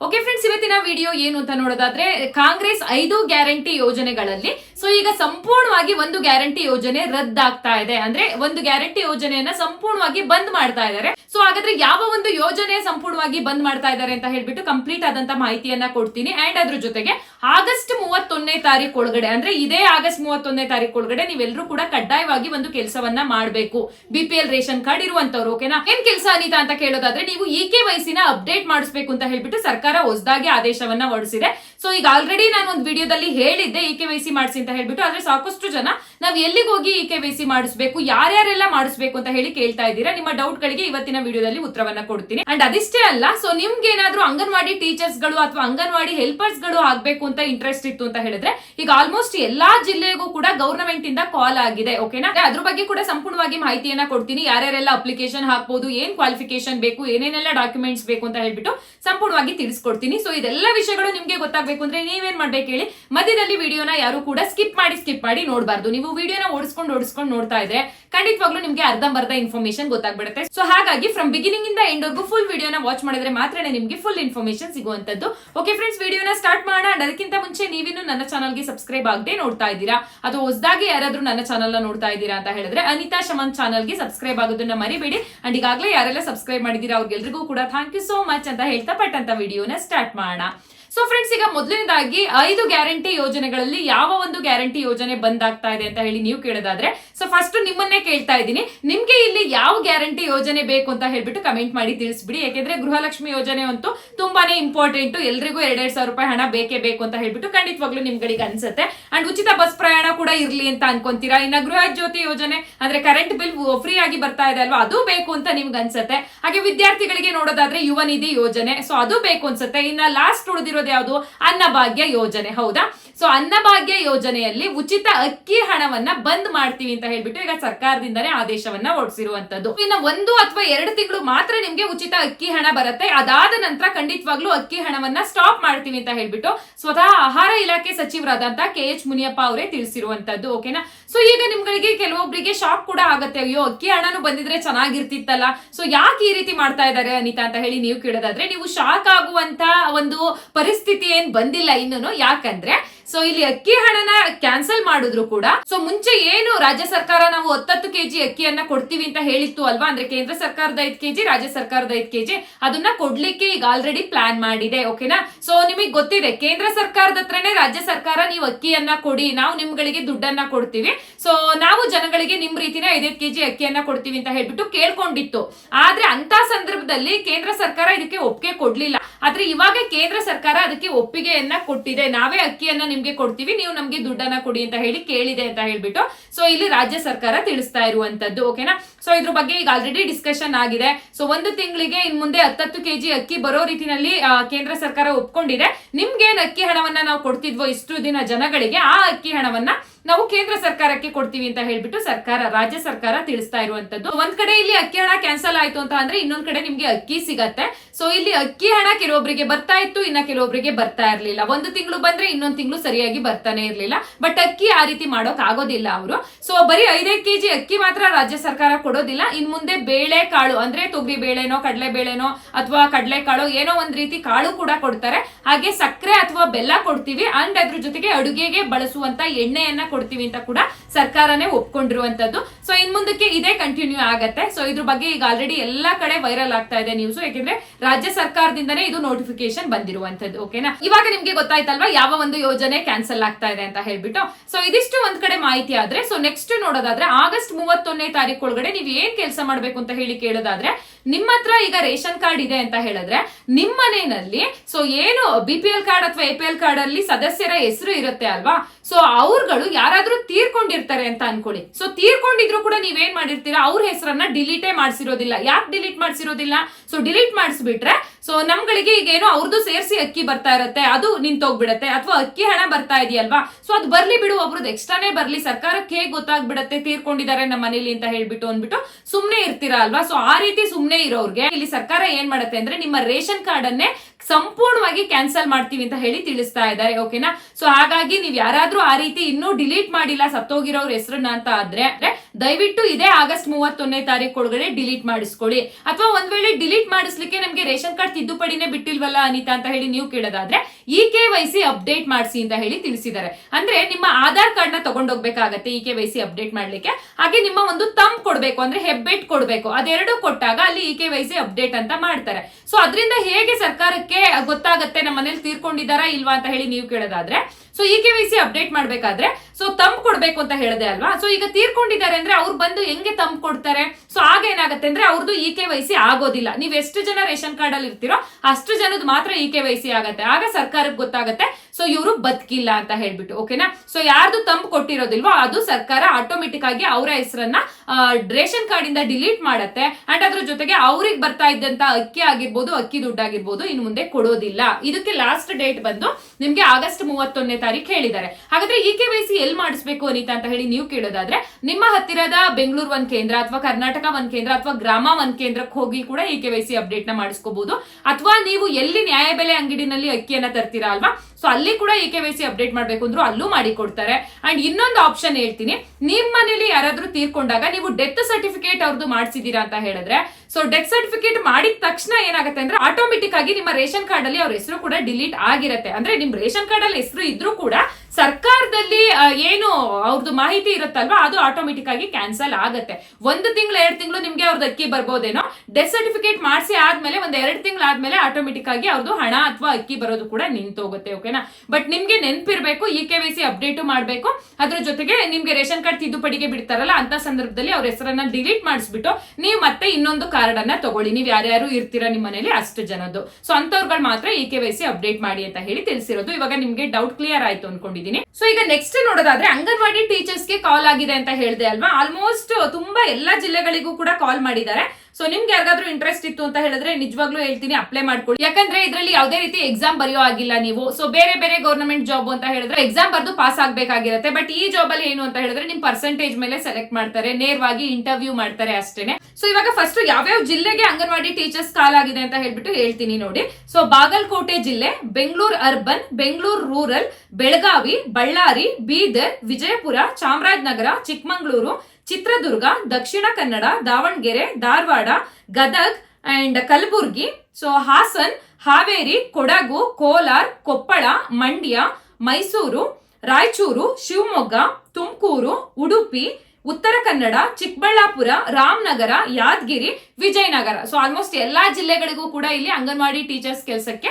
Okay friends ಇವತ್ತಿನ video ಏನು ಅಂತ ನೋಡೋದಾದ್ರೆ, ಕಾಂಗ್ರೆಸ್ ಐದು ಗ್ಯಾರಂಟಿ ಯೋಜನೆಗಳಲ್ಲಿ ಸೊ ಈಗ ಸಂಪೂರ್ಣವಾಗಿ ಒಂದು ಗ್ಯಾರಂಟಿ ಯೋಜನೆ ರದ್ದಾಗ್ತಾ ಇದೆ. ಅಂದ್ರೆ ಒಂದು ಗ್ಯಾರಂಟಿ ಯೋಜನೆಯನ್ನ ಸಂಪೂರ್ಣವಾಗಿ ಬಂದ್ ಮಾಡ್ತಾ ಇದ್ದಾರೆ. ಸೊ ಹಾಗಾದ್ರೆ ಯಾವ ಒಂದು ಯೋಜನೆ ಸಂಪೂರ್ಣವಾಗಿ ಬಂದ್ ಮಾಡ್ತಾ ಇದ್ದಾರೆ ಅಂತ ಹೇಳ್ಬಿಟ್ಟು ಕಂಪ್ಲೀಟ್ ಆದಂತ ಮಾಹಿತಿಯನ್ನ ಕೊಡ್ತೀನಿ. ಅಂಡ್ ಅದ್ರ ಜೊತೆಗೆ, ಆಗಸ್ಟ್ ಮೂವತ್ತೊಂದನೇ ತಾರೀಕು ಒಳಗಡೆ, ಅಂದ್ರೆ ಇದೇ ಆಗಸ್ಟ್ ಮೂವತ್ತೊಂದನೇ ತಾರೀಕು ಒಳಗಡೆ ನೀವೆಲ್ಲರೂ ಕೂಡ ಕಡ್ಡಾಯವಾಗಿ ಒಂದು ಕೆಲಸವನ್ನ ಮಾಡಬೇಕು. ಬಿಪಿಎಲ್ ರೇಷನ್ ಕಾರ್ಡ್ ಇರುವಂತವ್ರು ಓಕೆನಾ ಏನ್ ಕೆಲಸ ಅನಿತಾ ಅಂತ ಕೇಳೋದಾದ್ರೆ, ನೀವು ಇ ಕೆ ವಯಸ್ಸಿನ ಅಪ್ಡೇಟ್ ಮಾಡಿಸ್ಬೇಕು ಅಂತ ಹೇಳ್ಬಿಟ್ಟು ಸರ್ಕಾರ ಹೊಸದಾಗಿ ಆದೇಶವನ್ನ ಹೊರಡಿಸಿದೆ. ಸೊ ಈಗ ಆಲ್ರೆಡಿ ನಾನು ಒಂದು ವಿಡಿಯೋದಲ್ಲಿ ಹೇಳಿದ್ದೆ ಇ ಕೆ ವೈಸಿ ಮಾಡಿಸಿ ಅಂತ ಹೇಳ್ಬಿಟ್ಟು, ಆದ್ರೆ ಸಾಕಷ್ಟು ಜನ ನಾವು ಎಲ್ಲಿಗೆ ಹೋಗಿ ಇ ಕೆ ವೈಸಿ ಮಾಡಿಸ್ಬೇಕು, ಯಾರ್ಯಾರೆಲ್ಲ ಮಾಡಿಸ್ಬೇಕು ಅಂತ ಹೇಳಿ ಕೇಳ್ತಾ ಇದ್ದೀರಾ, ನಿಮ್ಮ ಡೌಟ್ ಗಳಿಗೆ ಇವತ್ತಿನ ವಿಡಿಯೋದಲ್ಲಿ ಉತ್ತರವನ್ನ ಕೊಡ್ತೀನಿ. ಅಂಡ್ ಅದಿಷ್ಟೇ ಅಲ್ಲ ಸೊ ನಿಮ್ಗೆ ಏನಾದ್ರೂ ಅಂಗನವಾಡಿ ಟೀಚರ್ಸ್ಗಳು ಅಥವಾ ಅಂಗನವಾಡಿ ಹೆಲ್ಪರ್ಸ್ಗಳು ಆಗ್ಬೇಕು ಅಂತ ಇಂಟ್ರೆಸ್ಟ್ ಇತ್ತು ಅಂತ ಹೇಳಿದ್ರೆ, ಈಗ ಆಲ್ಮೋಸ್ಟ್ ಎಲ್ಲಾ ಜಿಲ್ಲೆಗೂ ಕೂಡ ಗವರ್ನಮೆಂಟ್ ಇಂದ ಕಾಲ್ ಆಗಿದೆ ಓಕೆನಾ ಅದ್ರ ಬಗ್ಗೆ ಕೂಡ ಸಂಪೂರ್ಣವಾಗಿ ಮಾಹಿತಿಯನ್ನ ಕೊಡ್ತೀನಿ. ಯಾರ್ಯಾರೆಲ್ಲ ಅಪ್ಲಿಕೇಶನ್ ಹಾಕ್ಬೋದು, ಏನ್ ಕ್ವಾಲಿಫಿಕೇಶನ್ ಬೇಕು, ಏನೇನೆಲ್ಲ ಡಾಕ್ಯುಮೆಂಟ್ಸ್ ಬೇಕು ಅಂತ ಹೇಳ್ಬಿಟ್ಟು ಸಂಪೂರ್ಣವಾಗಿ ತಿಳಿಸ್ಕೊಡ್ತೀನಿ. ಸೊ ಇದೆಲ್ಲ ವಿಷಯಗಳು ನಿಮ್ಗೆ ಗೊತ್ತಾಗಬೇಕು. ಅಂದ್ರೆ ನೀವೇನ್ ಮಾಡ್ಬೇಕು ಹೇಳಿ ಮಧ್ಯದಲ್ಲಿ ವಿಡಿಯೋನ ಯಾರು ಕೂಡ ಸ್ಕಿಪ್ ಮಾಡಿ ಸ್ಕಿಪ್ ಮಾಡಿ ನೋಡಬಾರ್ದು. ನೀವು ವಿಡಿಯೋನ ಓಡಿಸ್ಕೊಂಡು ಓಡಿಸ್ಕೊಂಡು ನೋಡ್ತಾ ಇದ್ರೆ ಖಂಡಿತವಾಗ್ಲೂ ನಿಮ್ಗೆ ಅರ್ಧಂಬರ್ಧ ಇನ್ಫಾರ್ಮೇಶನ್ ಗೊತ್ತಾಗ್ಬಿಡುತ್ತೆ. ಸೊ ಹಾಗಾಗಿ ಫ್ರಮ್ ಬಿಗಿನಿಂಗ್ ಇಂದ ಎಂಡ್ ವರ್ಗು ಫುಲ್ ವಿಡಿಯೋನ ವಾಚ್ ಮಾಡಿದ್ರೆ ಮಾತ್ರ ನಿಮ್ಗೆ ಫುಲ್ ಇನ್ಫಾರ್ಮೇಶನ್ ಸಿಗುವಂತದ್ದು ಓಕೆ ಫ್ರೆಂಡ್ಸ್ ವಿಡಿಯೋನ ಸ್ಟಾರ್ಟ್ ಮಾಡೋಣ. ಅದಕ್ಕಿಂತ ಮುಂಚೆ ನೀವಿನ್ನು ನನ್ನ ಚಾನಲ್ಗೆ ಸಬ್ಸ್ಕ್ರೈಬ್ ಆಗದೆ ನೋಡ್ತಾ ಇದ್ದೀರಾ? ಅದು ಹೊಸದಾಗಿ ಯಾರಾದ್ರೂ ನನ್ನ ಚಾನಲ್ ನೋಡ್ತಾ ಇದ್ದೀರಾ ಅಂತ ಹೇಳಿದ್ರೆ ಅನಿತಾ ಶಮನ್ ಚಾನಲ್ಗೆ ಸಬ್ಸ್ಕ್ರೈಬ್ ಆಗೋದನ್ನ ಮರಿಬೇಡಿ. ಅಂಡ್ ಈಗಾಗಲೇ ಯಾರೆಲ್ಲ ಸಬ್ಸ್ಕ್ರೈಬ್ ಮಾಡಿದೀರಾ ಅವ್ರಿಗೆಲ್ರಿಗೂ ಕೂಡ ಥ್ಯಾಂಕ್ ಯು ಸೋ ಮಚ್ ಅಂತ ಹೇಳ್ತಾ ಪಟ್ ಅಂತ ವಿಡಿಯೋನ ಸ್ಟಾರ್ಟ್ ಮಾಡೋಣ. ಸೊ ಫ್ರೆಂಡ್ಸ್ ಈಗ ಮೊದಲನೇದಾಗಿ ಐದು ಗ್ಯಾರಂಟಿ ಯೋಜನೆಗಳಲ್ಲಿ ಯಾವ ಒಂದು ಗ್ಯಾರಂಟಿ ಯೋಜನೆ ಬಂದಾಗ್ತಾ ಇದೆ ಅಂತ ಹೇಳಿ ನೀವು ಕೇಳೋದಾದ್ರೆ ಸೊ ಫಸ್ಟ್ ನಿಮ್ಮನ್ನೇ ಕೇಳ್ತಾ ಇದ್ದೀನಿ. ನಿಮ್ಗೆ ಇಲ್ಲಿ ಯಾವ ಗ್ಯಾರಂಟಿ ಯೋಜನೆ ಬೇಕು ಅಂತ ಹೇಳ್ಬಿಟ್ಟು ಕಮೆಂಟ್ ಮಾಡಿ ತಿಳಿಸ್ಬಿಡಿ. ಯಾಕೆಂದ್ರೆ ಗೃಹಲಕ್ಷ್ಮಿ ಯೋಜನೆ ಅಂತೂ ತುಂಬಾನೇ ಇಂಪಾರ್ಟೆಂಟ್ ಎಲ್ರಿಗೂ ಎರಡೆರಡು ಸಾವಿರ ರೂಪಾಯಿ ಹಣ ಬೇಕೇ ಬೇಕು ಅಂತ ಹೇಳ್ಬಿಟ್ಟು ಖಂಡಿತವಾಗ್ಲೂ ನಿಮ್ಗಳಿಗೆ ಅನ್ಸುತ್ತೆ. ಅಂಡ್ ಉಚಿತ ಬಸ್ ಪ್ರಯಾಣ ಕೂಡ ಇರ್ಲಿ ಅಂತ ಅನ್ಕೊಂತೀರಾ? ಇನ್ನ ಗೃಹ ಜ್ಯೋತಿ ಯೋಜನೆ, ಅಂದ್ರೆ ಕರೆಂಟ್ ಬಿಲ್ ಫ್ರೀ ಆಗಿ ಬರ್ತಾ ಇದೆ ಅಲ್ವಾ? ಅದು ಬೇಕು ಅಂತ ನಿಮ್ಗೆ ಅನ್ಸುತ್ತೆ. ಹಾಗೆ ವಿದ್ಯಾರ್ಥಿಗಳಿಗೆ ನೋಡೋದಾದ್ರೆ ಯುವ ನಿಧಿ ಯೋಜನೆ ಸೊ ಅದು ಬೇಕು ಅನ್ಸುತ್ತೆ. ಇನ್ನ ಲಾಸ್ಟ್ ಯಾವುದು? ಅನ್ನಭಾಗ್ಯ ಯೋಜನೆ, ಹೌದಾ? ಸೊ ಅನ್ನಭಾಗ್ಯ ಯೋಜನೆಯಲ್ಲಿ ಉಚಿತ ಅಕ್ಕಿ ಹಣವನ್ನ ಬಂದ್ ಮಾಡ್ತೀವಿ ಅಂತ ಹೇಳ್ಬಿಟ್ಟು ಈಗ ಸರ್ಕಾರದಿಂದನೇ ಆದೇಶವನ್ನ ಹೊರಡಿಸಿರುವಂತದ್ದು. ಇನ್ನು ಒಂದು ಅಥವಾ ಎರಡು ತಿಂಗಳು ಮಾತ್ರ ನಿಮ್ಗೆ ಉಚಿತ ಅಕ್ಕಿ ಹಣ ಬರುತ್ತೆ. ಅದಾದ ನಂತರ ಖಂಡಿತವಾಗ್ಲೂ ಅಕ್ಕಿ ಹಣವನ್ನ ಸ್ಟಾಪ್ ಮಾಡ್ತೀವಿ ಅಂತ ಹೇಳ್ಬಿಟ್ಟು ಸ್ವತಃ ಆಹಾರ ಇಲಾಖೆ ಸಚಿವರಾದಂತ ಕೆ ಎಚ್ ಮುನಿಯಪ್ಪ ಅವರೇ ತಿಳಿಸಿರುವಂತದ್ದು ಓಕೆನಾ ಸೊ ಈಗ ನಿಮ್ಗಳಿಗೆ ಕೆಲವೊಬ್ಬರಿಗೆ ಶಾಕ್ ಕೂಡ ಆಗತ್ತೆ. ಅಯ್ಯೋ, ಅಕ್ಕಿ ಹಣನು ಬಂದಿದ್ರೆ ಚೆನ್ನಾಗಿರ್ತಿತ್ತಲ್ಲ. ಸೊ ಯಾಕೆ ಈ ರೀತಿ ಮಾಡ್ತಾ ಇದ್ದಾರೆ ಅನಿತಾ ಅಂತ ಹೇಳಿ ನೀವು ಕೇಳೋದಾದ್ರೆ, ನೀವು ಶಾಕ್ ಆಗುವಂತ ಒಂದು ಪರಿಸ್ಥಿತಿ ಏನ್ ಬಂದಿಲ್ಲ ಇನ್ನೂ ಯಾಕಂದ್ರೆ ಸೊ ಇಲ್ಲಿ ಅಕ್ಕಿ ಹಣನ ಕ್ಯಾನ್ಸಲ್ ಮಾಡಿದ್ರು ಕೂಡ. ಸೊ ಮುಂಚೆ ಏನು ರಾಜ್ಯ ಸರ್ಕಾರ ನಾವು ಹತ್ತತ್ತು ಕೆಜಿ ಅಕ್ಕಿಯನ್ನ ಕೊಡ್ತೀವಿ ಅಂತ ಹೇಳಿತ್ತು ಅಲ್ವಾ? ಅಂದ್ರೆ ಕೇಂದ್ರ ಸರ್ಕಾರದ ಐದು ಕೆಜಿ, ರಾಜ್ಯ ಸರ್ಕಾರದ ಐದು ಕೆಜಿ. ಅದನ್ನ ಕೊಡ್ಲಿಕ್ಕೆ ಈಗ ಆಲ್ರೆಡಿ ಪ್ಲಾನ್ ಮಾಡಿದೆ ಓಕೆನಾ ಸೊ ನಿಮಗೆ ಗೊತ್ತಿದೆ, ಕೇಂದ್ರ ಸರ್ಕಾರದ ಹತ್ರನೇ ರಾಜ್ಯ ಸರ್ಕಾರ ನೀವು ಅಕ್ಕಿಯನ್ನ ಕೊಡಿ, ನಾವು ನಿಮ್ಗಳಿಗೆ ದುಡ್ಡನ್ನ ಕೊಡ್ತೀವಿ. ಸೊ ನಾವು ಜನಗಳಿಗೆ ನಿಮ್ ರೀತಿನೇ ಐದೈದು ಕೆಜಿ ಅಕ್ಕಿಯನ್ನ ಕೊಡ್ತೀವಿ ಅಂತ ಹೇಳ್ಬಿಟ್ಟು ಕೇಳ್ಕೊಂಡಿತ್ತು. ಆದ್ರೆ ಅಂತ ಸಂದರ್ಭದಲ್ಲಿ ಕೇಂದ್ರ ಸರ್ಕಾರ ಇದಕ್ಕೆ ಒಪ್ಪಿಗೆ ಕೊಡ್ಲಿಲ್ಲ. ಆದ್ರೆ ಇವಾಗ ಕೇಂದ್ರ ಸರ್ಕಾರ ಅದಕ್ಕೆ ಒಪ್ಪಿಗೆಯನ್ನ ಕೊಟ್ಟಿದೆ. ನಾವೇ ಅಕ್ಕಿಯನ್ನ ನಿಮ್ಗೆ ಕೊಡ್ತೀವಿ, ನೀವು ನಮ್ಗೆ ದುಡ್ಡನ್ನ ಕೊಡಿ ಅಂತ ಹೇಳಿ ಕೇಳಿದೆ ಅಂತ ಹೇಳ್ಬಿಟ್ಟು ಸೊ ಇಲ್ಲಿ ರಾಜ್ಯ ಸರ್ಕಾರ ತಿಳಿಸ್ತಾ ಇರುವಂತದ್ದು ಓಕೆನಾ ಸೊ ಇದ್ರ ಬಗ್ಗೆ ಈಗ ಆಲ್ರೆಡಿ ಡಿಸ್ಕಷನ್ ಆಗಿದೆ. ಸೊ ಒಂದು ತಿಂಗಳಿಗೆ ಇನ್ ಮುಂದೆ ಹತ್ತತ್ತು ಕೆಜಿ ಅಕ್ಕಿ ಬರೋ ರೀತಿನಲ್ಲಿ ಕೇಂದ್ರ ಸರ್ಕಾರ ಒಪ್ಕೊಂಡಿದೆ. ನಿಮ್ಗೆ ಏನ್ ಅಕ್ಕಿ ಹಣವನ್ನ ನಾವು ಕೊಡ್ತಿದ್ವೋ ಇಷ್ಟು ದಿನ ಜನಗಳಿಗೆ, ಆ ಅಕ್ಕಿ ಹಣವನ್ನ ನಾವು ಕೇಂದ್ರ ಸರ್ಕಾರಕ್ಕೆ ಕೊಡ್ತೀವಿ ಅಂತ ಹೇಳ್ಬಿಟ್ಟು ಸರ್ಕಾರ, ರಾಜ್ಯ ಸರ್ಕಾರ ತಿಳಿಸ್ತಾ ಇರುವಂತದ್ದು. ಒಂದ್ ಕಡೆ ಇಲ್ಲಿ ಅಕ್ಕಿ ಹಣ ಕ್ಯಾನ್ಸಲ್ ಆಯ್ತು ಅಂತ ಅಂದ್ರೆ ಇನ್ನೊಂದ್ ಕಡೆ ನಿಮ್ಗೆ ಅಕ್ಕಿ ಸಿಗತ್ತೆ. ಸೊ ಇಲ್ಲಿ ಅಕ್ಕಿ ಹಣ ಕೆಲವೊಬ್ಬರಿಗೆ ಬರ್ತಾ ಇತ್ತು, ಇನ್ನ ಕೆಲವೊಬ್ಬರಿಗೆ ಬರ್ತಾ ಇರ್ಲಿಲ್ಲ. ಒಂದು ತಿಂಗಳು ಬಂದ್ರೆ ಇನ್ನೊಂದ್ ತಿಂಗಳು ಸರಿಯಾಗಿ ಬರ್ತಾನೆ ಇರ್ಲಿಲ್ಲ. ಬಟ್ ಅಕ್ಕಿ ಆ ರೀತಿ ಮಾಡೋಕ್ ಆಗೋದಿಲ್ಲ ಅವರು. ಸೊ ಬರೀ ಐದೈದು ಕೆಜಿ ಅಕ್ಕಿ ಮಾತ್ರ ರಾಜ್ಯ ಸರ್ಕಾರ ಕೊಡೋದಿಲ್ಲ. ಇನ್ ಮುಂದೆ ಬೇಳೆ ಕಾಳು, ಅಂದ್ರೆ ತೊಗರಿ ಬೇಳೆನೋ, ಕಡಲೆ ಬೇಳೆನೋ, ಅಥವಾ ಕಡಲೆ ಕಾಳು, ಏನೋ ಒಂದ್ ರೀತಿ ಕಾಳು ಕೂಡ ಕೊಡ್ತಾರೆ. ಹಾಗೆ ಸಕ್ಕರೆ ಅಥವಾ ಬೆಲ್ಲ ಕೊಡ್ತೀವಿ. ಅಂಡ್ ಅದ್ರ ಜೊತೆಗೆ ಅಡುಗೆಗೆ ಬಳಸುವಂತ ಎಣ್ಣೆಯನ್ನ ಕೊಡ್ತೀವಿ ಅಂತ ಕೂಡ ಸರ್ಕಾರನೇ ಒಪ್ಕೊಂಡಿರುವಂತದ್ದು. ಸೊ ಇನ್ ಮುಂದಕ್ಕೆ ಇದೇ ಕಂಟಿನ್ಯೂ ಆಗತ್ತೆ. ಸೊ ಇದ್ರ ಬಗ್ಗೆ ಈಗ ಆಲ್ರೆಡಿ ಎಲ್ಲಾ ಕಡೆ ವೈರಲ್ ಆಗ್ತಾ ಇದೆ ನ್ಯೂಸ್ ಯಾಕೆಂದ್ರೆ ರಾಜ್ಯ ಸರ್ಕಾರದಿಂದನೇ ಇದು ನೋಟಿಫಿಕೇಶನ್ ಬಂದಿರುವಂತದ್ದು ಓಕೆನಾ ಇವಾಗ ನಿಮ್ಗೆ ಗೊತ್ತಾಯ್ತಲ್ವಾ ಯಾವ ಒಂದು ಯೋಜನೆ ಕ್ಯಾನ್ಸಲ್ ಆಗ್ತಾ ಇದೆ ಅಂತ ಹೇಳ್ಬಿಟ್ಟು. ಸೊ ಇದಿಷ್ಟು ಒಂದ್ ಕಡೆ ಮಾಹಿತಿ ಆದ್ರೆ ಸೊ ನೆಕ್ಸ್ಟ್ ನೋಡೋದಾದ್ರೆ, ಆಗಸ್ಟ್ ಮೂವತ್ತೊಂದನೇ ತಾರೀಕು ಒಳಗಡೆ ನೀವು ಏನ್ ಕೆಲಸ ಮಾಡ್ಬೇಕು ಅಂತ ಹೇಳಿ ಕೇಳೋದಾದ್ರೆ, ನಿಮ್ಮ ಹತ್ರ ಈಗ ರೇಷನ್ ಕಾರ್ಡ್ ಇದೆ ಅಂತ ಹೇಳಿದ್ರೆ, ನಿಮ್ಮ ಮನೆಯಲ್ಲಿ ಸೊ ಏನು ಬಿ ಪಿ ಎಲ್ ಕಾರ್ಡ್ ಅಥವಾ ಎ ಪಿ ಎಲ್ ಕಾರ್ಡ್ ಅಲ್ಲಿ ಸದಸ್ಯರ ಹೆಸರು ಇರುತ್ತೆ ಅಲ್ವಾ? ಸೊ ಅವ್ರುಗಳು ಯಾರಾದ್ರೂ ತೀರ್ಕೊಂಡಿರ್ತಾರೆ. ಅಂತ ಅನ್ಕೊಳ್ಳಿ. ಸೊ ತೀರ್ಕೊಂಡಿದ್ರು ಕೂಡ ನೀವೇನ್ ಮಾಡಿರ್ತೀರಾ? ಅವ್ರ ಹೆಸರನ್ನ ಡಿಲೀಟೇ ಮಾಡ್ಸಿರೋದಿಲ್ಲ. ಯಾಕೆ ಡಿಲೀಟ್ ಮಾಡ್ಸಿರೋದಿಲ್ಲ? ಸೊ ಡಿಲೀಟ್ ಮಾಡಿಸ್ಬಿಟ್ರೆ ಸೊ ನಮ್ಗಳಿಗೆ ಈಗ ಏನೋ ಅವ್ರದ್ದು ಸೇರಿಸಿ ಅಕ್ಕಿ ಬರ್ತಾ ಇರುತ್ತೆ, ಅದು ನಿಂತೋಗ್ಬಿಡತ್ತೆ ಅಥವಾ ಅಕ್ಕಿ ಹಣ ಬರ್ತಾ ಇದೆಯಲ್ವಾ? ಸೊ ಅದು ಬರ್ಲಿ ಬಿಡು ಒಬ್ರದ್ದು ಎಕ್ಸ್ಟ್ರಾನೇ ಬರ್ಲಿ ಸರ್ಕಾರಕ್ಕೆ ಹೇಗೆ ಗೊತ್ತಾಗ್ಬಿಡತ್ತೆ ತೀರ್ಕೊಂಡಿದ್ದಾರೆ ನಮ್ಮ ಮನೇಲಿ ಅಂತ ಹೇಳ್ಬಿಟ್ಟು ಅಂದ್ಬಿಟ್ಟು ಸುಮ್ನೆ ಇರ್ತೀರಾ ಅಲ್ವಾ? ಸೊ ಆ ರೀತಿ ಸುಮ್ನೆ ಇರೋರ್ಗೆ ಇಲ್ಲಿ ಸರ್ಕಾರ ಏನ್ ಮಾಡುತ್ತೆ ಅಂದ್ರೆ ನಿಮ್ಮ ರೇಷನ್ ಕಾರ್ಡ್ ಅನ್ನೇ ಸಂಪೂರ್ಣವಾಗಿ ಕ್ಯಾನ್ಸಲ್ ಮಾಡ್ತೀವಿ ಅಂತ ಹೇಳಿ ತಿಳಿಸ್ತಾ ಇದ್ದಾರೆ, ಓಕೆನಾ? ಸೊ ಹಾಗಾಗಿ ನೀವು ಯಾರಾದ್ರೂ ಆ ರೀತಿ ಇನ್ನೂ ಡಿಲೀಟ್ ಮಾಡಿಲ್ಲ, ಸತ್ತೋಗಿರೋರ್ ಹೆಸರನ್ನ ಅಂತ ಆದ್ರೆ ದಯವಿಟ್ಟು ಇದೇ ಆಗಸ್ಟ್ ಮೂವತ್ತೊಂದನೇ ತಾರೀಕು ಒಳಗಡೆ ಡಿಲೀಟ್ ಮಾಡಿಸ್ಕೊಳ್ಳಿ. ಅಥವಾ ಒಂದ್ ವೇಳೆ ಡಿಲೀಟ್ ಮಾಡಿಸ್ಲಿಕ್ಕೆ ನಮ್ಗೆ ರೇಷನ್ ಕಾರ್ಡ್ ತಿದ್ದುಪಡಿನೇ ಬಿಟ್ಟಿಲ್ವಲ್ಲ ಅನಿತಾ ಅಂತ ಹೇಳಿ ನೀವು ಕೇಳೋದಾದ್ರೆ, E K Y C update ಮಾಡಿಸಿ ಅಂತ ಹೇಳಿ ತಿಳಿಸಿದ್ದಾರೆ. ಅಂದ್ರೆ ನಿಮ್ಮ ಆಧಾರ್ ಕಾರ್ಡ್ನ ತಗೊಂಡೋಗ್ಬೇಕಾಗತ್ತೆ E K Y C update ಮಾಡ್ಲಿಕ್ಕೆ. ಹಾಗೆ ನಿಮ್ಮ ಒಂದು ತಂಪ್ ಕೊಡ್ಬೇಕು, ಅಂದ್ರೆ ಹೆಬ್ಬೆಟ್ ಕೊಡ್ಬೇಕು, ಅದೆರಡು ಕೊಟ್ಟಾಗ ಅಲ್ಲಿ E K Y C update ಅಂತ ಮಾಡ್ತಾರೆ. ಸೊ ಅದರಿಂದ ಹೇಗೆ ಸರ್ಕಾರಕ್ಕೆ ಗೊತ್ತಾಗತ್ತೆ, ನಮ್ಮ ಮನೇಲಿ ತೀರ್ಕೊಂಡಿದಾರಾ ಇಲ್ವಾ ಅಂತ ಹೇಳಿ ನೀವು ಕೇಳೋದಾದ್ರೆ so E K Y C update ಮಾಡ್ಬೇಕಾದ್ರೆ ಸೊ ತಂಪ್ ಕೊಡ್ಬೇಕು ಅಂತ ಹೇಳಿದೆ ಅಲ್ವಾ? ಸೊ ಈಗ ತೀರ್ಕೊಂಡಿದ್ದಾರೆ ಅಂದ್ರೆ ಅವ್ರು ಬಂದು ಹೆಂಗೆ ತಂಪ್ ಕೊಡ್ತಾರೆ? ಸೊ ಆಗ ಏನಾಗುತ್ತೆ ಅಂದ್ರೆ ಅವ್ರದ್ದು ಇ ಕೆ ವೈ ಸಿ ಆಗೋದಿಲ್ಲ. ನೀವು ಎಷ್ಟು ಜನ ರೇಷನ್ ಕಾರ್ಡ್ ಅಲ್ಲಿ ಇರ್ತೀರೋ ಅಷ್ಟು ಜನದ ಮಾತ್ರ ಇ ಕೆ ವೈ ಸಿ ಆಗತ್ತೆ. ಆಗ ಸರ್ಕಾರಕ್ಕೆ ಗೊತ್ತಾಗತ್ತೆ. ಸೊ ಇವರು ಬದುಕಿಲ್ಲ ಅಂತ ಹೇಳ್ಬಿಟ್ಟು ಓಕೆನಾ ಸೊ ಯಾರ್ದು ತಂಪು ಕೊಟ್ಟಿರೋದಿಲ್ವೋ ಅದು ಸರ್ಕಾರ ಆಟೋಮೆಟಿಕ್ ಆಗಿ ಅವರ ಹೆಸರನ್ನ ರೇಷನ್ ಕಾರ್ಡ್ ಇಂದ ಡಿಲೀಟ್ ಮಾಡತ್ತೆ. ಅಂಡ್ ಅದ್ರ ಜೊತೆಗೆ ಅವ್ರಿಗೆ ಬರ್ತಾ ಇದ್ದಂತ ಅಕ್ಕಿ ಆಗಿರ್ಬೋದು, ಅಕ್ಕಿ ದುಡ್ಡು ಆಗಿರ್ಬೋದು, ಇನ್ನು ಮುಂದೆ ಕೊಡೋದಿಲ್ಲ. ಇದಕ್ಕೆ ಲಾಸ್ಟ್ ಡೇಟ್ ಬಂದು ನಿಮ್ಗೆ ಆಗಸ್ಟ್ ಮೂವತ್ತೊಂದನೇ ತಾರೀಕು ಹೇಳಿದ್ದಾರೆ. ಹಾಗಾದ್ರೆ ಇ ಕೆ ವೈ ಸಿ ಎಲ್ಲಿ ಮಾಡಿಸ್ಬೇಕು ಅನಿತಾ ಅಂತ ಹೇಳಿ ನೀವು ಕೇಳೋದಾದ್ರೆ, ನಿಮ್ಮ ಹತ್ತಿರದ ಬೆಂಗಳೂರು ಒಂದ್ ಕೇಂದ್ರ ಅಥವಾ ಕರ್ನಾಟಕ ಒಂದ್ ಕೇಂದ್ರ ಅಥವಾ ಗ್ರಾಮ ಒಂದ್ ಕೇಂದ್ರಕ್ಕೆ ಹೋಗಿ ಕೂಡ ಇ ಕೆ ವೈ ಸಿ ಅಪ್ಡೇಟ್ನ ಮಾಡಿಸ್ಕೋಬಹುದು ಅಥವಾ ನೀವು ಎಲ್ಲಿ ನ್ಯಾಯಬೆಲೆ ಅಂಗಡಿನಲ್ಲಿ ಅಕ್ಕಿಯನ್ನ ತರ್ತೀರಾ ಅಲ್ವಾ? ಸೊ ಅಲ್ಲಿ ಕೂಡ E K Y C update ಮಾಡಬೇಕು ಅಂದ್ರೂ ಅಲ್ಲೂ ಮಾಡಿಕೊಡ್ತಾರೆ. ಅಂಡ್ ಇನ್ನೊಂದು ಆಪ್ಷನ್ ಹೇಳ್ತೀನಿ. ನಿಮ್ಮ ಮನೇಲಿ ಯಾರಾದ್ರೂ ತೀರ್ಕೊಂಡಾಗ ನೀವು ಡೆತ್ ಸರ್ಟಿಫಿಕೇಟ್ ಅವ್ರದ್ದು ಮಾಡಿಸಿದೀರಾ ಅಂತ ಹೇಳಿದ್ರೆ ಸೊ ಡೆತ್ ಸರ್ಟಿಫಿಕೇಟ್ ಮಾಡಿದ ತಕ್ಷಣ ಏನಾಗುತ್ತೆ ಅಂದ್ರೆ ಆಟೋಮೆಟಿಕ್ ಆಗಿ ನಿಮ್ಮ ರೇಷನ್ ಕಾರ್ಡ್ ಅಲ್ಲಿ ಅವ್ರ ಹೆಸರು ಕೂಡ ಡಿಲೀಟ್ ಆಗಿರುತ್ತೆ. ಅಂದ್ರೆ ನಿಮ್ ರೇಷನ್ ಕಾರ್ಡ್ ಅಲ್ಲಿ ಹೆಸರು ಇದ್ರೂ ಕೂಡ ಸರ್ಕಾರದಲ್ಲಿ ಏನು ಅವ್ರದ್ದು ಮಾಹಿತಿ ಇರುತ್ತಲ್ವಾ, ಅದು ಆಟೋಮೆಟಿಕ್ ಆಗಿ ಕ್ಯಾನ್ಸಲ್ ಆಗುತ್ತೆ. ಒಂದು ತಿಂಗಳು, ಎರಡು ತಿಂಗಳು ನಿಮ್ಗೆ ಅವ್ರದ್ದು ಅಕ್ಕಿ ಬರ್ಬೋದೇನೋ ಡೆತ್ ಸರ್ಟಿಫಿಕೇಟ್ ಮಾಡಿಸಿ ಆದ್ಮೇಲೆ ಒಂದ್ ಎರಡು ತಿಂಗಳು ಆದ್ಮೇಲೆ ಆಟೋಮೆಟಿಕ್ ಆಗಿ ಅವ್ರದ್ದು ಹಣ ಅಥವಾ ಅಕ್ಕಿ ಬರೋದು ಕೂಡ ನಿಂತೋಗುತ್ತೆ ಓಕೆನಾ ಬಟ್ ನಿಮ್ಗೆ ನೆನ್ಪಿರ್ಬೇಕು E K Y C update ಮಾಡಬೇಕು. ಅದ್ರ ಜೊತೆಗೆ ನಿಮ್ಗೆ ರೇಷನ್ ಕಾರ್ಡ್ ತಿದ್ದುಪಡಿಗೆ ಬಿಡ್ತಾರಲ್ಲ, ಅಂತ ಸಂದರ್ಭದಲ್ಲಿ ಅವ್ರ ಹೆಸರನ್ನ ಡಿಲೀಟ್ ಮಾಡಿಸ್ಬಿಟ್ಟು ನೀವು ಮತ್ತೆ ಇನ್ನೊಂದು ಕಾರ್ಡ್ ಅನ್ನ ತಗೊಳ್ಳಿ. ನೀವು ಯಾರ್ಯಾರು ಇರ್ತೀರಾ ನಿಮ್ಮ ಮನೇಲಿ ಅಷ್ಟು ಜನದ್ದು. ಸೊ ಅಂತವ್ರುಗಳು ಮಾತ್ರ E K Y C update ಮಾಡಿ ಅಂತ ಹೇಳಿ ತಿಳಿಸಿರೋದು. ಇವಾಗ ನಿಮ್ಗೆ ಡೌಟ್ ಕ್ಲಿಯರ್ ಆಯ್ತು ಅನ್ಕೊಂಡಿದೀನಿ. ಸೊ ಈಗ ನೆಕ್ಸ್ಟ್ ನೋಡೋದಾದ್ರೆ ಅಂಗನವಾಡಿ ಟೀಚರ್ಸ್ಗೆ ಕಾಲ್ ಆಗಿದೆ ಅಂತ ಹೇಳಿದೆ ಅಲ್ವಾ? ಆಲ್ಮೋಸ್ಟ್ ತುಂಬಾ ಎಲ್ಲಾ ಜಿಲ್ಲೆಗಳಿಗೂ ಕೂಡ ಕಾಲ್ ಮಾಡಿದ್ದಾರೆ. ಸೊ ನಿಮ್ಗೆ ಯಾರಿಗಾದ್ರೂ ಇಂಟ್ರೆಸ್ಟ್ ಇತ್ತು ಅಂತ ಹೇಳಿದ್ರೆ ನಿಜವಾಗ್ಲೂ ಹೇಳ್ತೀನಿ ಅಪ್ಲೈ ಮಾಡ್ಕೊಳ್ಳಿ. ಯಾಕಂದ್ರೆ ಇದರಲ್ಲಿ ಯಾವುದೇ ರೀತಿ ಎಕ್ಸಾಮ್ ಬರೆಯೋ ಆಗಿಲ್ಲ ನೀವು. ಸೊ ಬೇರೆ ಬೇರೆ ಗೌರ್ಮೆಂಟ್ ಜಾಬ್ ಅಂತ ಹೇಳಿದ್ರೆ ಎಕ್ಸಾಮ್ ಬರ್ದು ಪಾಸ್ ಆಗ್ಬೇಕಾಗಿರುತ್ತೆ. ಬಟ್ ಈ ಜಾಬ್ ಅಲ್ಲಿ ಏನು ಅಂತ ಹೇಳಿದ್ರೆ ನಿಮ್ ಪರ್ಸೆಂಟೇಜ್ ಮೇಲೆ ಸೆಲೆಕ್ಟ್ ಮಾಡ್ತಾರೆ, ನೇರವಾಗಿ ಇಂಟರ್ವ್ಯೂ ಮಾಡ್ತಾರೆ ಅಷ್ಟೇನೆ. ಸೊ ಇವಾಗ ಫಸ್ಟ್ ಯಾವ್ಯಾವ ಜಿಲ್ಲೆಗೆ ಅಂಗನವಾಡಿ ಟೀಚರ್ಸ್ ಕಾಲ್ ಆಗಿದೆ ಅಂತ ಹೇಳ್ಬಿಟ್ಟು ಹೇಳ್ತೀನಿ ನೋಡಿ. ಸೊ ಬಾಗಲಕೋಟೆ ಜಿಲ್ಲೆ, Bengaluru urban Bengaluru rural Belagavi, Ballari, Bidar, Vijayapura, Chamarajanagar, Chikkamagaluru Chitradurga, Dakshina Kannada, Davanagere, Dharwad, Gadag and Kalaburagi. So Hassan, Haveri, Kodagu, Kolar, Koppal, Mandya, Mysuru, Raichur, Shivamogga, Tumakuru, Udupi, Uttara Kannada, Chikkaballapur, Ramanagara, Yadgir, Vijayanagara. So almost ಎಲ್ಲಾ ಜಿಲ್ಲೆಗಳಿಗೂ ಕೂಡ ಇಲ್ಲಿ anganwadi teachers ಕೆಲಸಕ್ಕೆ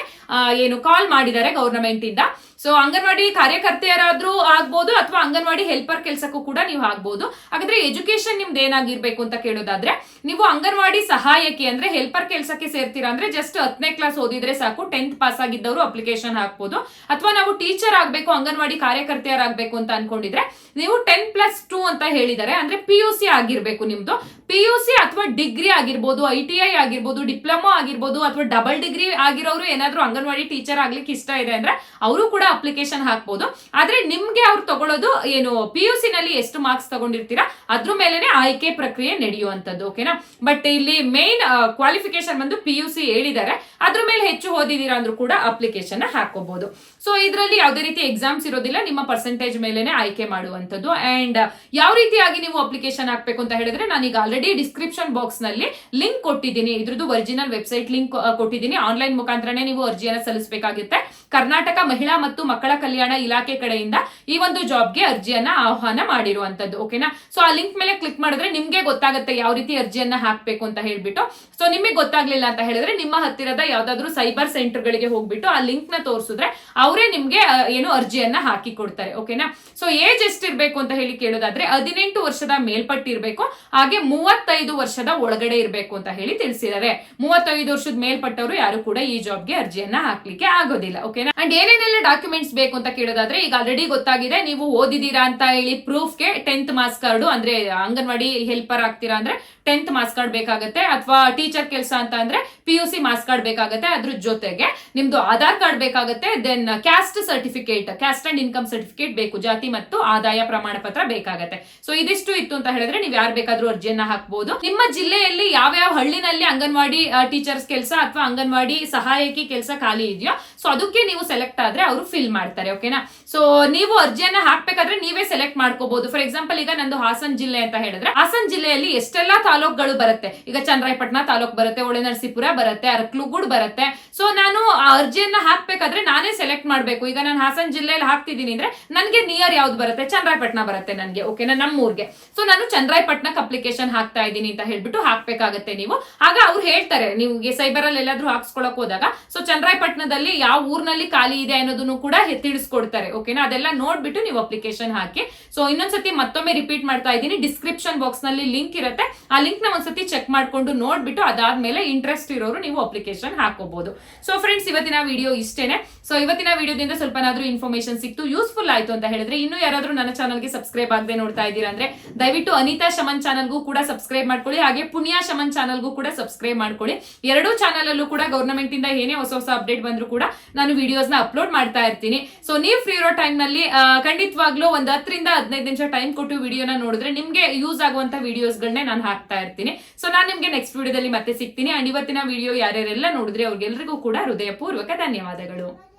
ಏನು ಕಾಲ್ ಮಾಡಿದ್ದಾರೆ government ಇಂದ so anganwadi ಕಾರ್ಯಕರ್ತೆಯರಾದ್ರೂ ಆಗ್ಬೋದು ಅಥವಾ ಅಂಗನವಾಡಿ ಹೆಲ್ಪರ್ ಕೆಲಸಕ್ಕೂ ಕೂಡ ನೀವು ಆಗ್ಬೋದು. ಹಾಗಾದ್ರೆ ಎಜುಕೇಶನ್ ನಿಮ್ದು ಏನಾಗಿರ್ಬೇಕು ಅಂತ ಕೇಳೋದಾದ್ರೆ, ನೀವು ಅಂಗನವಾಡಿ ಸಹಾಯಕಿ ಅಂದ್ರೆ ಹೆಲ್ಪರ್ ಕೆಲಸಕ್ಕೆ ಸೇರ್ತೀರಾ ಅಂದ್ರೆ ಜಸ್ಟ್ ಹತ್ತನೇ ಕ್ಲಾಸ್ ಓದಿದ್ರೆ ಸಾಕು ಟೆಂತ್ ಪಾಸ್ ಆಗಿದ್ದವರು ಅಪ್ಲಿಕೇಶನ್ ಹಾಕ್ಬೋದು. ಅಥವಾ ನಾವು ಟೀಚರ್ ಆಗ್ಬೇಕು, ಅಂಗನವಾಡಿ ಕಾರ್ಯಕರ್ತೆಯರಾಗಬೇಕು ಅಂತ ಅನ್ಕೊಂಡಿದ್ರೆ, ನೀವು ಟೆನ್ ಪ್ಲಸ್ ಟೂ ಅಂತ ಹೇಳಿದರೆ, ಅಂದ್ರೆ ಪಿ ಯು ಸಿ ಆಗಿರ್ಬೇಕು ನಿಮ್ದು. ಪಿ ಯು ಸಿ ಅಥವಾ ಡಿಗ್ರಿ ಆಗಿರ್ಬೋದು ಐ ಟಿ ಐ ಆಗಿರ್ಬೋದು ಡಿಪ್ಲೊಮಾ ಆಗಿರ್ಬೋದು, ಅಥವಾ ಡಬಲ್ ಡಿಗ್ರಿ ಆಗಿರೋರು ಏನಾದ್ರೂ ಅಂಗನವಾಡಿ ಟೀಚರ್ ಆಗ್ಲಿಕ್ಕೆ ಇಷ್ಟ ಇದೆ ಅಂದ್ರೆ, ಅವರು ಕೂಡ ಅಪ್ಲಿಕೇಶನ್ ಹಾಕ್ಬೋದು. ಆದ್ರೆ ನಿಮ್ಗೆ ಅವ್ರು ತಗೊಳ್ಳೋದು ಏನು ಪಿ ಯು ಸಿ ನಲ್ಲಿ ಎಷ್ಟು ಮಾರ್ಕ್ಸ್ ತಗೊಂಡಿರ್ತೀರಾ, ಅದ್ರ ಮೇಲೆನೆ ಆಯ್ಕೆ ಪ್ರಕ್ರಿಯೆ ನಡೆಯುವಂತದ್ದು ಓಕೆನಾ ಬಟ್ ಇಲ್ಲಿ ಮೇನ್ ಕ್ವಾಲಿಫಿಕೇಶನ್ ಬಂದು ಪಿ ಯು ಸಿ ಹೇಳಿದ್ದಾರೆ. ಅದ್ರ ಮೇಲೆ ಹೆಚ್ಚು ಓದಿದೀರಾ ಅಂದ್ರೂ ಕೂಡ ಅಪ್ಲಿಕೇಶನ್ ಹಾಕೋಬಹುದು ಸೊ ಇದರಲ್ಲಿ ಯಾವುದೇ ರೀತಿ ಎಕ್ಸಾಮ್ಸ್ ಇರೋದಿಲ್ಲ, ನಿಮ್ಮ ಪರ್ಸೆಂಟೇಜ್ ಮೇಲೆನೆ ಆಯ್ಕೆ ಮಾಡುವಂತದ್ದು ಅಂಡ್ ಯಾವ ರೀತಿಯಾಗಿ ನೀವು ಅಪ್ಲಿಕೇಶನ್ ಹಾಕ್ಬೇಕು ಅಂತ ಹೇಳಿದ್ರೆ, ನಾನೀಗ ಆಲ್ರೆಡಿ ಡಿಸ್ಕ್ರಿಪ್ಷನ್ ಬಾಕ್ಸ್ನಲ್ಲಿ ಲಿಂಕ್ ಕೊಟ್ಟಿದ್ದೀನಿ. ಇದ್ರದ್ದು ಒರಿಜಿನಲ್ ವೆಬ್ಸೈಟ್ ಲಿಂಕ್ ಕೊಟ್ಟಿದ್ದೀನಿ. ಆನ್ಲೈನ್ ಮುಖಾಂತರನೇ ನೀವು ಅರ್ಜಿಯನ್ನು ಸಲ್ಲಿಸಬೇಕಾಗುತ್ತೆ. ಕರ್ನಾಟಕ ಮಹಿಳಾ ಮತ್ತು ಮಕ್ಕಳ ಕಲ್ಯಾಣ ಇಲಾಖೆ ಕಡೆಯಿಂದ ಈ ಒಂದು ಜಾಬ್ಗೆ ಅರ್ಜಿಯನ್ನ ಆಹ್ವಾನ ಮಾಡಿರುವಂತದ್ದು ಓಕೆನಾ ಸೊ ಆ ಲಿಂಕ್ ಮೇಲೆ ಕ್ಲಿಕ್ ಮಾಡಿದ್ರೆ ನಿಮ್ಗೆ ಗೊತ್ತಾಗುತ್ತೆ ಯಾವ ರೀತಿ ಅರ್ಜಿಯನ್ನ ಹಾಕ್ಬೇಕು ಅಂತ ಹೇಳ್ಬಿಟ್ಟು. ಸೊ ನಿಮಗೆ ಗೊತ್ತಾಗ್ಲಿಲ್ಲ ಅಂತ ಹೇಳಿದ್ರೆ ನಿಮ್ಮ ಹತ್ತಿರದ ಯಾವ್ದಾದ್ರು ಸೈಬರ್ ಸೆಂಟರ್ ಗಳಿಗೆ ಹೋಗ್ಬಿಟ್ಟು ಆ ಲಿಂಕ್ನ ತೋರಿಸಿದ್ರೆ ಅವರೇ ನಿಮ್ಗೆ ಏನು ಅರ್ಜಿಯನ್ನ ಹಾಕಿ ಕೊಡ್ತಾರೆ ಓಕೆನಾ ಸೊ ಏಜ್ ಎಷ್ಟಿರ್ಬೇಕು ಅಂತ ಹೇಳಿ ಕೇಳೋದಾದ್ರೆ ಹದಿನೆಂಟು ವರ್ಷದ ಮೇಲ್ಪಟ್ಟಿರ್ಬೇಕು, ಹಾಗೆ ಮೂವತ್ತೈದು ವರ್ಷದ ಒಳಗಡೆ ಇರಬೇಕು ಅಂತ ಹೇಳಿ ತಿಳಿಸಿದ್ದಾರೆ. ಮೂವತ್ತೈದು ವರ್ಷದ ಮೇಲ್ಪಟ್ಟವರು ಯಾರು ಕೂಡ ಈ ಜಾಬ್ಗೆ ಅರ್ಜಿಯನ್ನ ಹಾಕ್ಲಿಕ್ಕೆ ಆಗೋದಿಲ್ಲ ಓಕೆನಾ ಅಂಡ್ ಏನೇನೆಲ್ಲ ಡಾಕ್ಯುಮೆಂಟ್ಸ್ ಬೇಕು ಅಂತ ಕೇಳೋದಾದ್ರೆ ಈಗ ಆಲ್ರೆಡಿ ಗೊತ್ತಾಗಿದೆ, ನೀವು ಓದಿದೀರಾ ಅಂತ ಹೇಳಿ ಪ್ರೂಫ್ಗೆ ಟೆಂತ್ ಮಾರ್ಕ್ಸ್ ಕಾರ್ಡು ಅಂದ್ರೆ ಅಂಗನವಾಡಿ ಹೆಲ್ಪರ್ ಆಗ್ತೀರಾ ಅಂದ್ರೆ ಟೆಂತ್ ಮಾರ್ಕ್ಸ್ ಕಾರ್ಡ್ ಬೇಕಾಗುತ್ತೆ ಅಥವಾ ಟೀಚರ್ ಕೆಲಸ ಅಂತ ಅಂದ್ರೆ P U C marks card ಬೇಕಾಗುತ್ತೆ ಅದ್ರ ಜೊತೆಗೆ ನಿಮ್ದು ಆಧಾರ್ ಕಾರ್ಡ್ ಬೇಕಾಗುತ್ತೆ then caste certificate caste and income certificate ಬೇಕು, ಜಾತಿ ಮತ್ತು ಆದಾಯ ಪ್ರಮಾಣ ಪತ್ರ ಬೇಕಾಗುತ್ತೆ. ಸೊ ಇದಿಷ್ಟು ಇತ್ತು ಅಂತ ಹೇಳಿದ್ರೆ ನೀವು ಯಾರು ಬೇಕಾದ್ರೂ ಅರ್ಜಿಯನ್ನ ಹಾಕಬಹುದು ನಿಮ್ಮ ಜಿಲ್ಲೆಯಲ್ಲಿ ಯಾವ ಯಾವ ಹಳ್ಳಿನಲ್ಲಿ ಅಂಗನವಾಡಿ ಟೀಚರ್ಸ್ ಕೆಲಸ ಅಥವಾ ಅಂಗನವಾಡಿ ಸಹಾಯಕಿ ಕೆಲಸ ಖಾಲಿ ಇದೆಯೋ, ಸೊ ಅದಕ್ಕೆ ನೀವು ಸೆಲೆಕ್ಟ್ ಆದ್ರೆ ಅವರು ಫಿಲ್ ಮಾಡ್ತಾರೆ ಓಕೆನಾ ಸೊ ನೀವು ಅರ್ಜಿಯನ್ನ ಹಾಕ್ಬೇಕಾದ್ರೆ ನೀವೇ ಸೆಲೆಕ್ಟ್ ಮಾಡ್ಕೋಬಹುದು ಫಾರ್ ಎಕ್ಸಾಂಪಲ್ ಈಗ ನಂದು ಹಾಸನ್ ಜಿಲ್ಲೆ ಅಂತ ಹೇಳಿದ್ರೆ, ಹಾಸನ್ ಜಿಲ್ಲೆಯಲ್ಲಿ ಎಷ್ಟೆಲ್ಲಾ ತಾಲೂಕುಗಳು ಬರುತ್ತೆ. ಈಗ ಚನ್ನರಾಯಪಟ್ಟಣ ತಾಲೂಕ್ ಬರುತ್ತೆ ಒಳನರಸೀಪುರ ಬರುತ್ತೆ, ಅರಕ್ಲುಗೂಡ್ ಬರುತ್ತೆ. ಸೊ ನಾನು ಆ ಅರ್ಜಿಯನ್ನ ಹಾಕ್ಬೇಕಾದ್ರೆ ನಾನೇ ಸೆಲೆಕ್ಟ್ ಮಾಡ್ಬೇಕು. ಈಗ ನಾನು ಹಾಸನ ಜಿಲ್ಲೆಯಲ್ಲಿ ಹಾಕ್ತಿದ್ದೀನಿ ಅಂದ್ರೆ ನನಗೆ ನಿಯರ್ ಯಾವ್ದು ಬರುತ್ತೆ? ಚನ್ನರಾಯಪಟ್ಟಣ ಬರುತ್ತೆ ನನಗೆ ಓಕೆನಾ ಊರಿಗೆ ಸೊ ನಾನು ಚನ್ನರಾಯಪಟ್ಟಣಕ್ಕೆ ಅಪ್ಲಿಕೇಶನ್ ಹಾಕ್ತಾ ಇದ್ದೀನಿ ಅಂತ ಹೇಳ್ಬಿಟ್ಟು ಹಾಕ್ಬೇಕಾಗತ್ತೆ ನೀವು. ಆಗ ಅವ್ರು ಹೇಳ್ತಾರೆ ನೀವು ಸೈಬರ್ ಅಲ್ಲಿ ಎಲ್ಲಾದ್ರೂ ಹಾಕ್ಸ್ಕೊಳಕ್ ಹೋದಾಗ ಸೊ ಚನ್ನರಾಯಪಟ್ಟಣದಲ್ಲಿ ಯಾವ ಊರ್ನಲ್ಲಿ ಖಾಲಿ ಇದೆ ಅನ್ನೋದನ್ನು ಕೂಡ ತಿಳಿಸ್ಕೊಡ್ತಾರೆ ಓಕೆನಾ ಅದೆಲ್ಲ ನೋಡ್ಬಿಟ್ಟು ನೀವು ಅಪ್ಲಿಕೇಶನ್ ಹಾಕಿ. ಸೊ ಇನ್ನೊಂದ್ಸತಿ ಮತ್ತೊಮ್ಮೆ ರಿಪೀಟ್ ಮಾಡ್ತಾ ಇದ್ದೀನಿ. ಡಿಸ್ಕ್ರಿಪ್ಷನ್ ಬಾಕ್ಸ್ನಲ್ಲಿ ಲಿಂಕ್ ಇರುತ್ತೆ. ಆ ಲಿಂಕ್ನ ಒಂದ್ಸತಿ ಚೆಕ್ ಮಾಡ್ಕೊಂಡು ನೋಡ್ಬಿಟ್ಟು ಅದಾದ್ಮೇಲೆ ಇಂಟ್ರೆಸ್ಟ್ ಇರೋರು ನೀವು ಅಪ್ಲಿಕೇಶನ್ ಹಾಕೋಬಹುದು ಸೊ ಫ್ರೆಂಡ್ಸ್ ಇವತ್ತಿನ ವಿಡಿಯೋ ಇಷ್ಟೇನೆ. ಸೊ ಇವತ್ತಿನ ವಿಡಿಯೋದಿಂದ ಸ್ವಲ್ಪನಾದ್ರೂ ಇನ್ಫಾರ್ಮೇಶನ್ ಸಿಕ್ತು ಯೂಸ್ಫುಲ್ ಆಯ್ತು ಅಂತ ಹೇಳಿದ್ರೆ ಇನ್ನು ಯಾರಾದರೂ ನನ್ನ ಚಾನಲ್ಗೆ ಸಬ್ಸ್ಕ್ರೈಬ್ ಆಗದೆ ನೋಡ್ತಾ ಇದ್ದೀರಾ ಅಂದ್ರೆ ದಯವಿಟ್ಟು ಅನಿತಾ ಶಮನ್ ಚಾನಲ್ಗೂ ಕೂಡ ಸಬ್ಸ್ಕ್ರೈಬ್ ಮಾಡ್ಕೊಳ್ಳಿ, ಹಾಗೆ ಪುಣ್ಯ ಶಮನ್ ಚಾನಲ್ಗೂ ಕೂಡ ಸಬ್ಸ್ಕ್ರೈಬ್ ಮಾಡ್ಕೊಳ್ಳಿ. ಎರಡೂ ಚಾನಲ್ ಅಲ್ಲೂ ಕೂಡ ಗವರ್ನಮೆಂಟ್ ಇಂದ ಏನೇ ಹೊಸ ಹೊಸ ಅಪ್ಡೇಟ್ ಬಂದ್ರು ಕೂಡ ನಾನು ನ ಅಪ್ಲೋಡ್ ಮಾಡ್ತಾ ಇರ್ತೀನಿ. ಸೊ ನೀವು ಫ್ರೀ ಇರೋ ಟೈಮ್ನಲ್ಲಿ ಖಂಡಿತವಾಗ್ಲೂ ಒಂದ್ ಹತ್ತರಿಂದ ಹದಿನೈದು ನಿಮಿಷ ಟೈಮ್ ಕೊಟ್ಟು ವಿಡಿಯೋನ ನೋಡಿದ್ರೆ ನಿಮ್ಗೆ ಯೂಸ್ ಆಗುವಂತ ವಿಡಿಯೋಸ್ ಗಳನ್ನೇ ನಾನು ಹಾಕ್ತಾ ಇರ್ತೀನಿ. ಸೊ ನಾನು ನಿಮ್ಗೆ ನೆಕ್ಸ್ಟ್ ವಿಡಿಯೋದಲ್ಲಿ ಮತ್ತೆ ಸಿಗ್ತೀನಿ. ಅಂಡ್ ಇವತ್ತಿನ ವಿಡಿಯೋ ಯಾರ್ಯಾರೆಲ್ಲ ನೋಡಿದ್ರೆ ಅವ್ರಿಗೆಲ್ರಿಗೂ ಕೂಡ ಹೃದಯಪೂರ್ವಕ ಧನ್ಯವಾದಗಳು.